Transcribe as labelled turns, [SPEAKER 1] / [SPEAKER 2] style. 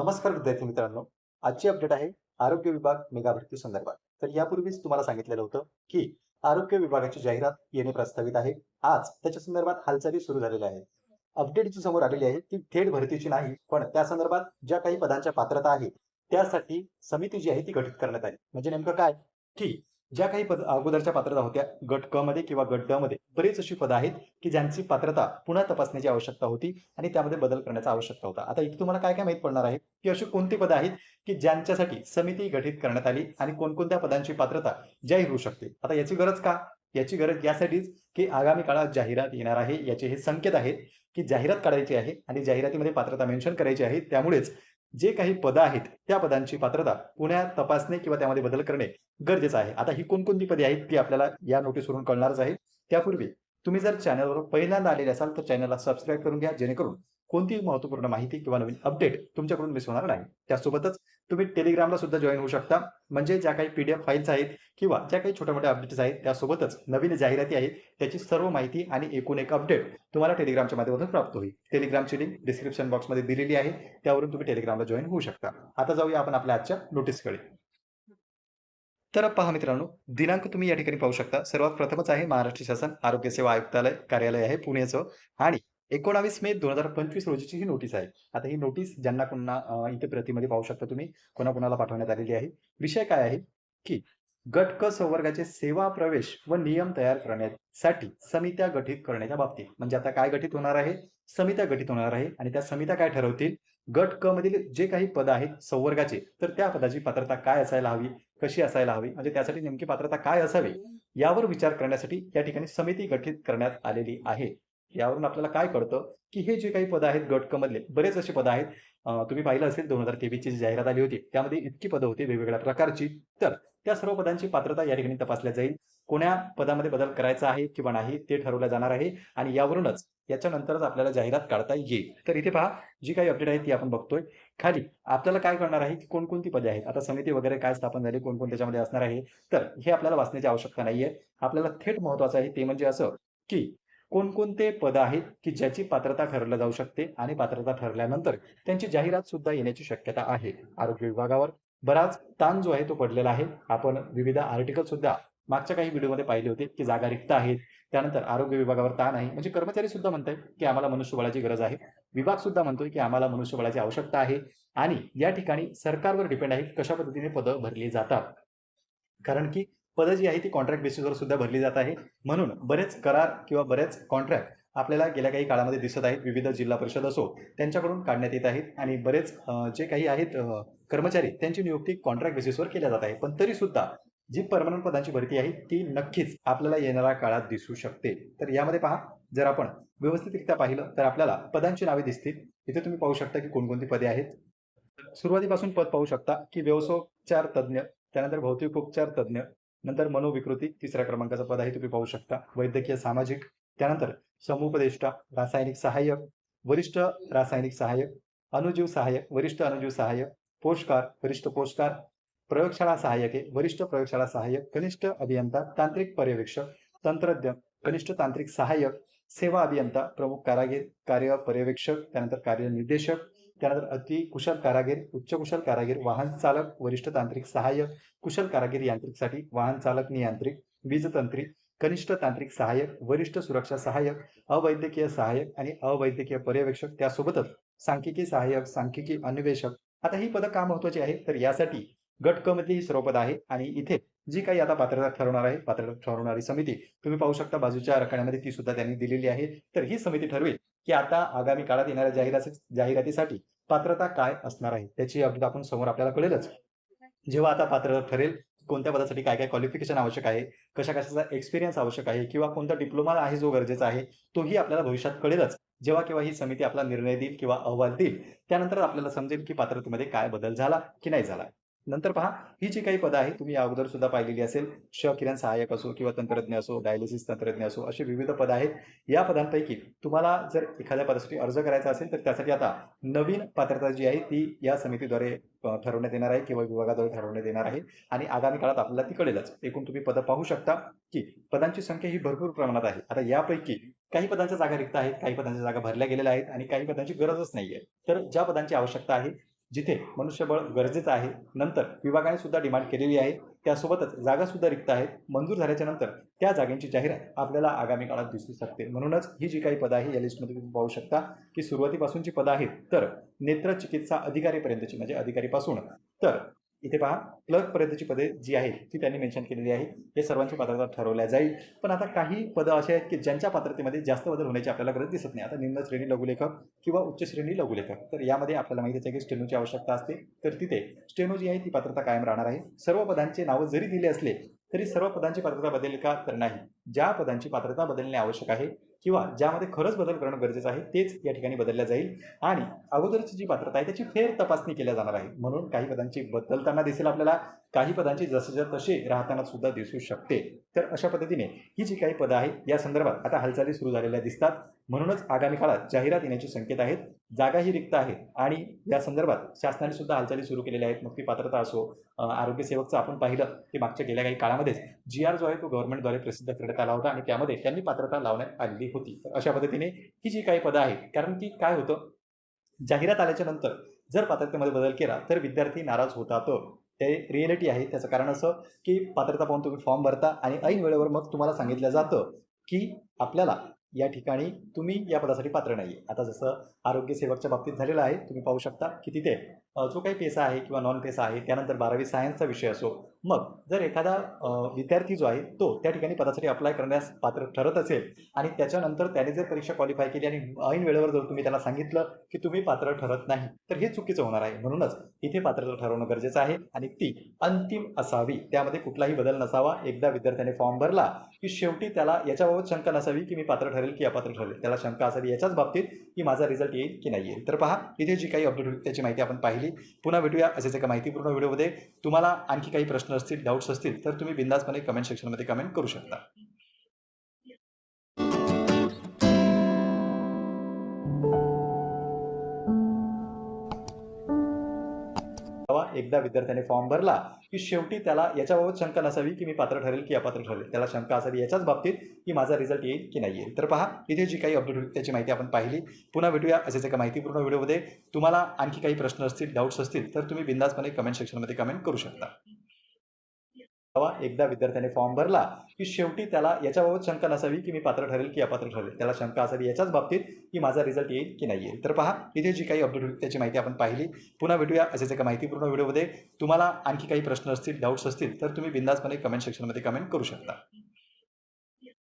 [SPEAKER 1] नमस्कार विद्यार्थी मित्रांनो. आजची अपडेट आहे आरोग्य विभाग मेगा भरती संदर्भात. तर यापूर्वीच तुम्हाला सांगितलेलं होतं की आरोग्य विभागाची जाहिरात येणे प्रस्तावित आहे. आज त्याच्या संदर्भात हालचाली सुरू झालेल्या आहेत. अपडेट जी समोर आलेली आहे ती थेट भरतीची नाही पण त्या संदर्भात ज्या काही पदांच्या पात्रता आहे त्यासाठी समिती जी आहे ती गठीत करण्यात आली. म्हणजे नेमकं काय? की ज्या काही पद अगोदरच्या पात्रता होत्या गट क मध्ये किंवा गट ड मध्ये बरीच अशी पदं आहेत की ज्यांची पात्रता पुन्हा तपासण्याची आवश्यकता होती आणि त्यामध्ये बदल करण्याचा आवश्यकता होता. आता इथे तुम्हाला काय काय माहीत पडणार आहे? की अशी कोणती पदं आहेत की ज्यांच्यासाठी समिती गठीत करण्यात आली आणि कोणकोणत्या पदांची पात्रता जाहीर होऊ शकते? आता याची गरज का? याची गरज यासाठीच की आगामी काळात जाहिरात येणार आहे याचे हे संकेत आहेत की जाहिरात काढायची आहे आणि जाहिरातीमध्ये पात्रता मेन्शन करायची आहे. त्यामुळेच जे काही पदं आहेत त्या पदांची पात्रता पुण्यात तपासणे किंवा त्यामध्ये बदल करणे गरजेचं आहे. आता ही कोणकोणती पदे आहेत ती आपल्याला या नोटीसवरून कळणारच आहे त्यापूर्वी तुम्ही जर चॅनलवर पहिल्यांदा आलेले असाल तर चॅनलला सबस्क्राईब करून घ्या जेणेकरून कोणतीही महत्त्वपूर्ण माहिती किंवा नवीन अपडेट तुमच्याकडून मिस होणार नाही. त्यासोबतच तुम्ही टेलिग्रामला सुद्धा जॉईन होऊ शकता. म्हणजे ज्या काही पीडीएफ फाईल्स आहेत किंवा ज्या काही छोट्या मोठ्या अपडेट्स आहेत त्यासोबतच नवीन जाहिराती आहेत त्याची सर्व माहिती आणि एकूण एक अपडेट तुम्हाला टेलिग्रामच्या माध्यमातून प्राप्त होईल. टेलिग्रामची लिंक डिस्क्रिप्शन बॉक्समध्ये दिलेली आहे. त्यावरून तुम्ही टेलिग्रामला जॉईन होऊ शकता. आता जाऊया आपण आपल्या आजच्या नोटीसकडे तर पहा मित्रांनो दिनांक तुम्ही या ठिकाणी पाहू शकता. सर्वात प्रथमच आहे महाराष्ट्र शासन आरोग्य सेवा आयुक्तालय कार्यालय आहे पुण्याचं आणि एकोणावीस मे दोन हजार पंचवीस रोजीची ही नोटीस आहे. आता ही नोटीस ज्यांना कोणा इथे प्रतिमध्ये पाहू शकता तुम्ही कोणाकोणाला पाठवण्यात आलेली आहे. विषय काय आहे? की गट क संवर्गाचे सेवा प्रवेश व नियम तयार करण्यासाठी समित्या गठीत करण्याच्या बाबतीत. म्हणजे आता काय गठीत होणार आहे? समित्या गठीत होणार आहे. आणि त्या समित्या काय ठरवतील? गट क मधील जे काही पद आहेत संवर्गाचे तर त्या पदाची पात्रता काय असायला हवी? कशी असायला हवी? म्हणजे त्यासाठी नेमकी पात्रता काय असावी? यावर विचार करण्यासाठी या ठिकाणी समिती गठीत करण्यात आलेली आहे. यावरून आपल्याला काय कळतं की हे जे काही पद आहेत गट बरेच असे पद आहेत. तुम्ही पाहिलं असेल दोन हजार तेवीसची जी जाहिरात आली होती त्यामध्ये इतकी पदं होती वेगवेगळ्या प्रकारची. तर त्या सर्व पदांची पात्रता या ठिकाणी तपासल्या जाईल. कोण्या पदामध्ये बदल करायचा आहे किंवा नाही ते ठरवलं जाणार आहे आणि यावरूनच याच्यानंतरच आपल्याला जाहिरात काढता येईल. तर इथे पहा जी काही अपडेट आहे ती आपण बघतोय. खाली आपल्याला काय करणार आहे की कोणकोणती पदे आहेत? आता समिती वगैरे काय स्थापन झाली कोण त्याच्यामध्ये असणार आहे? तर हे आपल्याला वाचण्याची आवश्यकता नाहीये. आपल्याला थेट महत्वाचं आहे ते म्हणजे असं की कोणकोणते पद आहेत की ज्याची पात्रता ठरवल्या जाऊ शकते आणि पात्रता ठरल्यानंतर त्यांची जाहिरात सुद्धा येण्याची शक्यता आहे. आरोग्य विभागावर बराच ताण जो आहे तो पडलेला आहे. आपण विविध आर्टिकल सुद्धा मागच्या काही व्हिडिओमध्ये पाहिले होते की जागा रिक्त आहेत. त्यानंतर आरोग्य विभागावर ताण आहे. म्हणजे कर्मचारी सुद्धा म्हणताय की आम्हाला मनुष्यबळाची गरज आहे. विभाग सुद्धा म्हणतोय की आम्हाला मनुष्यबळाची आवश्यकता आहे. आणि या ठिकाणी सरकारवर डिपेंड आहे कशा पद्धतीने पदं भरली जातात. कारण की पदं जी आहे ती कॉन्ट्रॅक्ट बेसिसवर सुद्धा भरली जात आहे. म्हणून बरेच करार किंवा बरेच कॉन्ट्रॅक्ट आपल्याला गेल्या काही काळामध्ये दिसत आहेत. विविध जिल्हा परिषद असो त्यांच्याकडून काढण्यात येत आहेत आणि बरेच जे काही आहेत कर्मचारी त्यांची नियुक्ती कॉन्ट्रॅक्ट बेसिसवर केल्या जात आहे. पण तरी सुद्धा जी परमनंट पदांची भरती आहे ती नक्कीच आपल्याला येणाऱ्या काळात दिसू शकते. तर यामध्ये पहा जर आपण व्यवस्थितरित्या पाहिलं तर आपल्याला पदांची नावे दिसतील. इथे तुम्ही पाहू शकता की कोणकोणती पदे आहेत. सुरुवातीपासून पद पाहू शकता की व्यवसायोपचार तज्ज्ञ त्यानंतर भौतिक उपचार तज्ज्ञ नंतर मनोविकृती तिसऱ्या क्रमांकाचं पद आहे तुम्ही पाहू शकता. वैद्यकीय सामाजिक त्यानंतर समुपदेष्टा रासायनिक सहाय्यक वरिष्ठ रासायनिक सहाय्यक अनुजीव सहाय्यक वरिष्ठ अनुजीव सहाय्यक पोषकार वरिष्ठ पोषकार प्रयोगशाळा सहाय्यके वरिष्ठ प्रयोगशाळा सहाय्यक कनिष्ठ अभियंता तांत्रिक पर्यवेक्षक तंत्रज्ञ कनिष्ठ तांत्रिक सहाय्यक सेवा अभियंता प्रमुख कारागीर कार्य पर्यवेक्षक त्यानंतर कार्यनिर्देशक त्यानंतर अति कुशल कारागीर उच्च कुशल कारागीर वाहन चालक वरिष्ठ तांत्रिक सहाय्यक कुशल कारागीर यांत्रिकसाठी वाहन चालक नियांत्रिक वीजतंत्री कनिष्ठ तांत्रिक सहाय्यक वरिष्ठ सुरक्षा सहाय्यक अवैद्यकीय सहाय्यक आणि अवैद्यकीय पर्यवेक्षक त्यासोबतच सांख्यिकी सहाय्यक सांख्यिकी अन्वेषक. आता ही पदं का महत्वाची आहेत? तर यासाठी गट क ही सर्व आहे आणि इथे जी काही आता पात्रता ठरवणार आहे पात्रता ठरवणारी समिती तुम्ही पाहू शकता बाजूच्या रखण्यामध्ये ती सुद्धा त्यांनी दिलेली आहे. तर ही समिती ठरवेल की आता आगामी काळात येणाऱ्या जाहिराती जाहिरातीसाठी पात्रता काय असणार आहे? त्याची अपडेट आपण समोर आपल्याला कळेलच. जेव्हा आता पात्रता ठरेल कोणत्या पदासाठी काय काय क्वालिफिकेशन आवश्यक आहे? कशा कशाचा एक्सपिरियन्स आवश्यक आहे? किंवा कोणता डिप्लोमा आहे जो गरजेचा आहे? तोही आपल्याला भविष्यात कळेलच. जेव्हा केव्हा ही समिती आपला निर्णय देईल किंवा अहवाल देईल त्यानंतर आपल्याला समजेल की पात्रतेमध्ये काय बदल झाला की नाही झाला. नंतर पहा ही जी काही पदं आहेत तुम्ही या अगोदर सुद्धा पाहिलेली असेल श किरण सहाय्यक असो किंवा तंत्रज्ञ असो डायलिसिस तंत्रज्ञ असो अशी विविध पदं आहेत. या पदांपैकी तुम्हाला जर एखाद्या पदासाठी अर्ज करायचा असेल तर त्यासाठी आता नवीन पात्रता जी आहे ती या समितीद्वारे ठरवण्यात येणार आहे किंवा विभागाद्वारे ठरवण्यात येणार आहे. आणि आगामी काळात आपल्याला ती कळेलच एकूण तुम्ही पदं पाहू शकता की पदांची संख्या ही भरपूर प्रमाणात आहे. आता यापैकी काही पदांच्या जागा रिक्त आहेत काही पदांच्या जागा भरल्या गेलेल्या आहेत आणि काही पदांची गरजच नाही आहे तर ज्या पदांची आवश्यकता आहे जिथे मनुष्यबळ गरजेचं आहे नंतर विभागाने सुद्धा डिमांड केलेली आहे त्यासोबतच जागा सुद्धा रिक्त आहेत. मंजूर झाल्याच्यानंतर त्या जागांची जाहिरात आपल्याला आगामी काळात दिसू शकते. म्हणूनच ही जी काही पदं आहे या लिस्टमध्ये तुम्ही पाहू शकता की सुरुवातीपासूनची पदं आहेत. तर नेत्र चिकित्सा अधिकारीपर्यंतची म्हणजे अधिकारीपासून. तर इथे पहा क्लर्कपर्यंतची पदे जी आहेत ती त्यांनी मेन्शन केलेली आहे. हे सर्वांची पात्रता ठरवल्या जाईल. पण आता काही पदं असे आहेत की ज्यांच्या पात्रतेमध्ये जास्त बदल होण्याची आपल्याला गरज दिसत नाही. आता निम्न श्रेणी लघुलेखक किंवा उच्च श्रेणी लघुलेखक. तर यामध्ये आपल्याला माहितीच आहे की स्टेनोची आवश्यकता असते. तर तिथे स्टेनो जी आहे ती पात्रता कायम राहणार आहे. सर्व पदांचे नावं जरी दिले असले तरी सर्व पदांची पात्रता बदलेल का? तर नाही. ज्या पदांची पात्रता बदलणे आवश्यक आहे किंवा ज्यामध्ये खरंच बदल करणं गरजेचं आहे तेच या ठिकाणी बदलल्या जाईल. आणि अगोदरची जी पात्रता आहे त्याची फेर तपासणी केल्या जाणार आहे. म्हणून काही पदांची बदलताना दिसेल आपल्याला. काही पदांची जसंच्या तसे राहताना सुद्धा दिसू शकते. तर अशा पद्धतीने ही जी काही पदं आहेत या संदर्भात आता हालचाली सुरू झालेल्या दिसतात. म्हणूनच आगामी काळात जाहिरात येण्याचे संकेत आहेत जागाही रिक्त आहेत आणि या संदर्भात शासनाने सुद्धा हालचाली सुरू केलेल्या आहेत. मग ती पात्रता असो आरोग्य सेवकचं आपण पाहिलं की मागच्या गेल्या काही काळामध्येच जी आर जो आहे तो गव्हर्नमेंटद्वारे प्रसिद्ध करण्यात आला होता आणि त्यामध्ये त्यांनी पात्रता लावण्यात आलेली होती. तर अशा पद्धतीने ही जी काही पदं आहेत कारण की काय होतं? जाहिरात आल्याच्यानंतर जर पात्रतेमध्ये बदल केला तर विद्यार्थी नाराज होतात ते रिएलिटी आहे. त्याचं कारण असं की पात्रता पाहून तुम्ही फॉर्म भरता आणि ऐन वेळेवर मग तुम्हाला सांगितलं जातं की आपल्याला या ठिकाणी तुम्ही या पदासाठी पात्र नाही आता जसं आरोग्य सेवकच्या बाबतीत झालेलं आहे तुम्ही पाहू शकता की तिथे जो काही पेसा आहे किंवा नॉन पेसा आहे त्यानंतर बारावी सायन्सचा विषय असो मग जर एखादा विद्यार्थी जो आहे तो त्या ठिकाणी पदासाठी अप्लाय करण्यास पात्र ठरत असेल आणि त्याच्यानंतर त्याने जर परीक्षा क्वालिफाय केली आणि ऐन वेळेवर जर तुम्ही त्याला सांगितलं की तुम्ही पात्र ठरत नाही तर हे चुकीचं होणार आहे. म्हणूनच इथे पात्रता ठरवणं गरजेचं आहे आणि ती अंतिम असावी. त्यामध्ये कुठलाही बदल नसावा. एकदा विद्यार्थ्याने फॉर्म भरला की शेवटी त्याला याच्याबाबत शंका नसावी की मी पात्र ठरेल की अपात्र ठरेल. त्याला शंका असावी याच्याच बाबतीत की माझा रिझल्ट येईल की नाही येईल. तर पहा इथे जी काही अपडेट होती त्याची माहिती आपण पाहिली. पुन्हा भेटूया असेच एका माहितीपूर्ण व्हिडिओमध्ये. तुम्हाला आणखी काही प्रश्न असतील डाऊट्स असतील तर तुम्ही बिंदासपणे कमेंट सेक्शनमध्ये कमेंट करू शकता. एकदा विद्यार्थ्याने फॉर्म भरला की शेवटी त्याला याच्याबाबत शंका नसावी की मी पात्र ठरेल की अपात्र ठरेल. त्याला शंका असावी याच्याच बाबतीत की माझा रिझल्ट येईल की नाही येईल तर पहा इथे जी काही अपडेट होती त्याची माहिती आपण पाहिली. पुन्हा भेटूया असेच एका माहितीपूर्ण व्हिडिओमध्ये तुम्हाला आणखी काही प्रश्न असतील डाऊट्स असतील तर तुम्ही बिंदासपणे कमेंट सेक्शनमध्ये कमेंट करू शकता. एकदा विद्यार्थ्याने फॉर्म भरला की शेवटी त्याला याच्याबाबत शंका नसावी की मी पात्र ठरेल की अपात्र ठरेल. त्याला शंका असावी याच्याच बाबतीत की माझा रिझल्ट येईल की नाही येईल तर पहा इथे जी काही अपडेट होती त्याची माहिती आपण पाहिली. पुन्हा भेटूया असेच एका माहितीपूर्ण व्हिडिओमध्ये तुम्हाला आणखी काही प्रश्न असतील डाऊट्स असतील तर तुम्ही बिंदासपणे कमेंट सेक्शनमध्ये कमेंट करू शकता.